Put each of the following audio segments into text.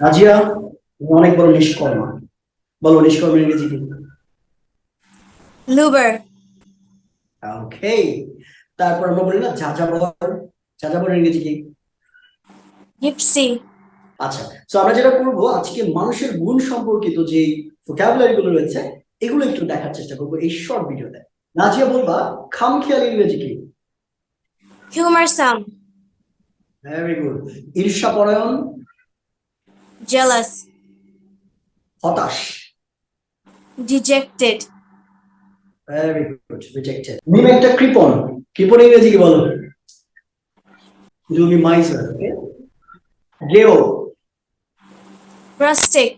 রাজিয়া তুমি অনেক বড় নিষ্কর্মা। বলো নিষ্কর্মের ইংরেজি কি Luber. ওকে তারপর আমরা বলি না যাযাবর। যাযাবরের ইংরেজি কি Gypsy. আচ্ছা তো আমরা যেটা করব আজকে মানুষের গুণ সম্পর্কিত যে ভোকাবুলারি গুলো রয়েছে এগুলো একটু দেখার চেষ্টা করব এই শর্ট ভিডিওতে নাজিয়া বলবা খামখেয়াল ইংরেজি কি? Humorsome. ভেরি গুড ঈর্ষাপরায়ণ Jealous. হতাশ Dejected. ভেরি গুড রিজেক্টেড মিম একটা কৃপণ কৃপণ ইংরেজি কি বলো জুমি মাইসার গেও Rustic.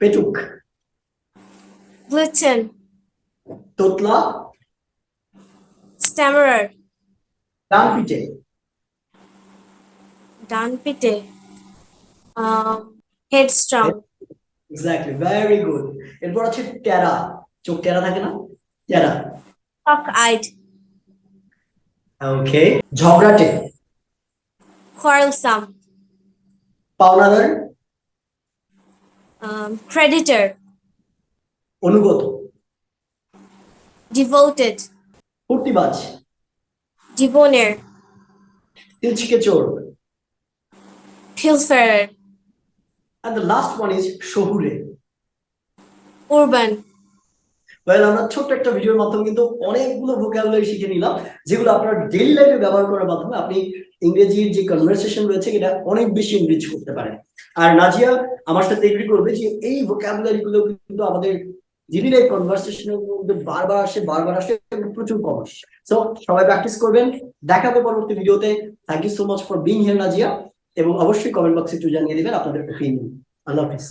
পেটুক Gluten. তোতলা Stammerer. ডান পিঠে Danpite. Um, headstrong. Exactly very good এরপর আছে টেরা চোখ টেরা থাকে না টেরা Cock-eyed. ওকে ঝগড়াটে Quarrelsome. পাওনাদার Um, creditor. অনুগত Devoted. ফুর্তিবাজ Debonair. তিলছিকে চোর Pilferer. And the last one is শহুরে Urban. ওয়েল আমরা ছোট্ট একটা ভিডিওর মাধ্যমে কিন্তু অনেকগুলো ভোকাবুলারি শিখে নিলাম যেগুলো আপনার ডেইলি লাইফে ব্যবহার করার মাধ্যমে আপনি ইংরেজির যে কনভারসেশন রয়েছে এটা অনেক বেশি এনরিচ করতে পারেন। আর নাজিয়া আমার সাথে এগ্রি করবে যে এই ভোকাবুলারি গুলো কিন্তু আমাদের ডেইলি লাইফ কনভারসেশনের মধ্যে বারবার আসে বারবার আসে প্রচুর কম আসে। সো সবাই প্র্যাকটিস করবেন। দেখাবে পরবর্তী ভিডিওতে thank you so much for being here Nazia. এবং অবশ্যই কমেন্ট বক্সে একটু জানিয়ে দেবেন আপনাদের ওপিনিয়ন আল্লাহ হাফিজ।